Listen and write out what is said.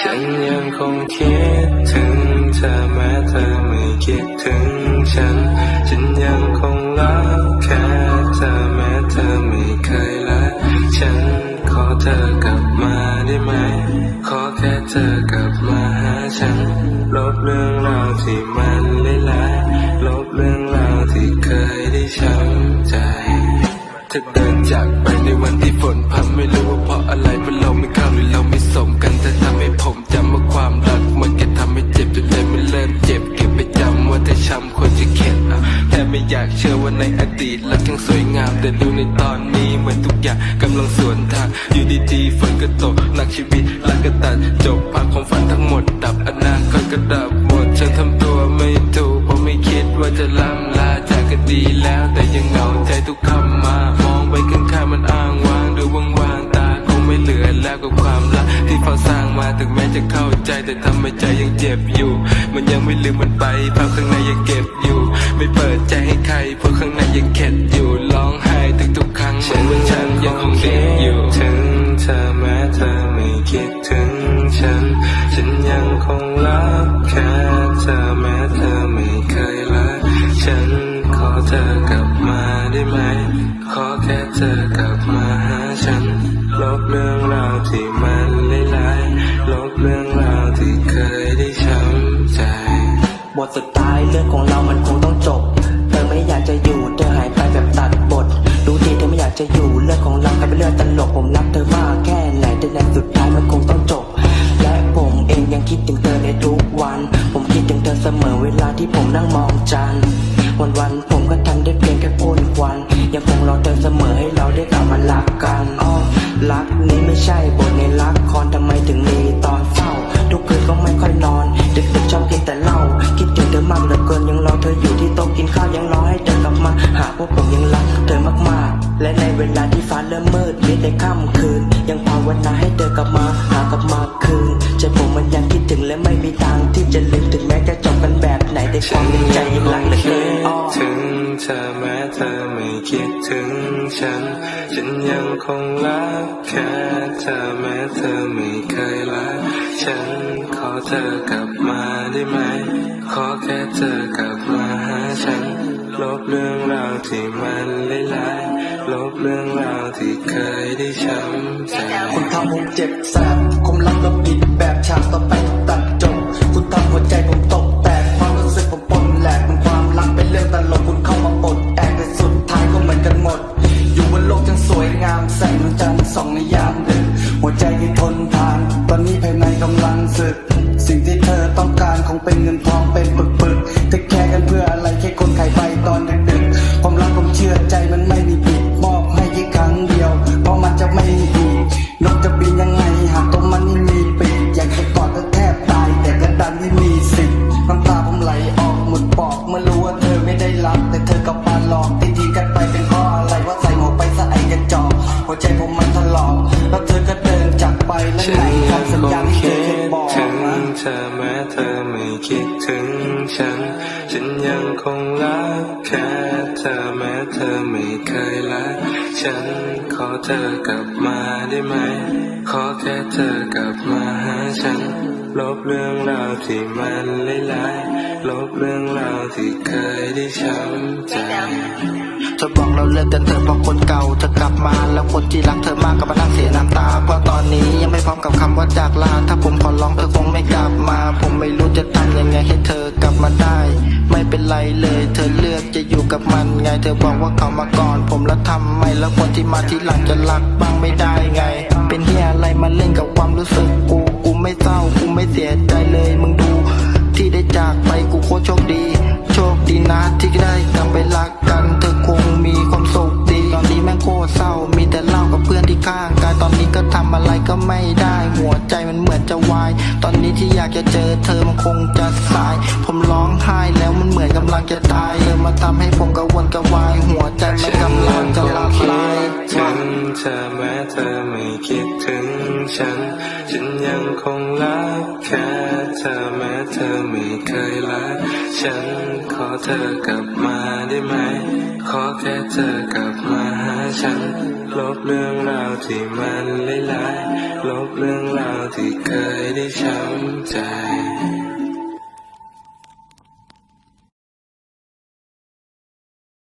ฉันยังคงคิดถึงเธอแม้เธอไม่คิดถึงฉัน ฉันยังคงรักแค่เธอแม้เธอไม่เคยรักฉันขอเธอกลับมาได้ไหม ขอแค่เธอกลับมาหาฉัน ลบเรื่องราวที่มันเลายๆลบเรื่องราวที่เคยได้ช้ำใจ เธอเดินจากไปในวันที่ฝนพรำไม่รู้ อนนี้เหมือนทุกอย่างกำลังสวนทางอยู่ดีๆฝนก็ตกนักชีวิตรักก็ตัดจบภาพของฝันทั้งหมด ดับอนาคตก็ดับหมดฉันทำตัวไม่ถูกเพราะไม่คิดว่าจะล่ำลาจากกันดีแล้ว แต่ยังเหงาใจทุกคำมามองไปข้างๆมันอ้างว้างดูว่างๆตาคงไม่เหลือแล้วกับความรักที่เฝ้าสร้างมาถึงแม้จะเข้าใจแต่ทำให้ใจยังเจ็บอยู่ มันยังไม่ลืมมันไปภาพข้างในยังเก็บอยู่ ไม่เปิดใจให้ใครเพราะข้างในยังเข็ดอยู่ ร้องไห้ทุกๆครั้งเหมือนว่าฉันยังคงคิดอยู่ถึงเธอแม้เธอไม่คิดถึงฉัน ฉันยังคงรักแค่เธอแม้เธอไม่เคยรักฉันขอเธอกลับมาได้ไหม ขอแค่เธอกลับมาหาฉัน ลบเรื่องราวที่มันเลายลบเรื่องราวที่เคยได้ช้ำใจบทสุดท้ายเรื่องของเรามันคงต้องจบ ในสุดท้ายมันคงต้องจบ และผมเองยังคิดถึงเธอในทุกวัน ผมคิดถึงเธอเสมอเวลาที่ผมนั่งมองจันทร์วันวันๆผมก็ทำได้เพียงแค่พ่นควัน ยังคงรอเธอเสมอให้เราได้กลับมารักกันอ้อรักนี้ไม่ใช่บทในรักคอนทำไมถึงมีตอนเศร้า ทุกคืนก็ไม่ค่อยนอนดึกๆชอบกินแต่เหล้าคิดถึงเธอมากเหลือเกินยังรอเธออยู่ที่โต๊ะกินข้าวยังรอให้เธอกลับมา หากว่าผมยังรักเธอมากๆ และในเวลาที่ฟ้าเริ่มมืด วนาให้เธอกลับมาหากลับมาคืนใจผมมันยังคิดถึงและไม่มีทางที่จะลืมถึงแม้จะจบกันแบบไหนแต่ความในใจยังรักเหลือเกินอ้อถึงเธอแม้เธอไม่คิดถึงฉัน ฉันยังคงรักแค่เธอแม้เธอไม่เคยรักฉันขอเธอกลับมาได้ไหม ขอแค่เธอกลับมาหาฉัน ลบเรื่องราวที่มันเลายลบเรื่องราวที่เคยได้ช้ำใจคนทำผมเจ็บแสบคมรับแล้วปิดแบบฉากต่อไป ฉัน ฉันยังคงรักแค่เธอแม้เธอไม่เคยรักฉันขอเธอกลับมาได้ไหม ขอแค่เธอกลับมาหาฉัน ลบเรื่องราวที่มันเลายๆลบเรื่องราวที่เคยได้ช้ำใจเธอบอกเราเลิกกันเถอะเพราะคนเก่าเธอกลับมาแล้วคนที่รักเธอมากก็มานั่งเสีย ตาเพราะตอนนี้ยังไม่พร้อมกับคำว่าจากลา ถ้าผมขอร้องเธอคงไม่กลับมา ผมไม่รู้จะทำยังไงให้เธอกลับมาได้ ไม่เป็นไรเลย เธอเลือกจะอยู่กับมันไง เธอบอกว่าเขามาก่อน ผมแล้วทำไมแล้วคนที่มาที่หลังจะรักบ้างไม่ได้ไง เป็นเฮียอะไรมาเล่นกับความรู้สึกกูกูไม่เศร้ากูไม่เสียใจเลยมึงดู ที่ได้จากไปกูโคตรโชคดี โชคดีนะที่ได้กลับไปรักกัน เธอคงมีความสุขดีตอนนี้แม่งโคตรเศร้ามีแต่เล่ากับเพื่อนที่ข้าง อนนี้ก็ทำอะไรก็ไม่ได้ หัวใจมันเหมือนจะวาย ตอนนี้ที่อยากจะเจอเธอมันคงจะสาย ผมร้องไห้แล้วมันเหมือนกำลังจะตายเธอมาทำให้ผมกระวนกระวาย หัวใจมันกำลังจะละลายถึงเธอแม้เธอ คิดถึงฉัน ฉันยังคงรักแค่เธอแม้เธอไม่เคยรัก ฉันขอเธอกลับมาได้ไหม ขอแค่เธอกลับมาหาฉัน ลบเรื่องราวที่มันเลายลบเรื่องราวที่เคยได้ช้ำใจ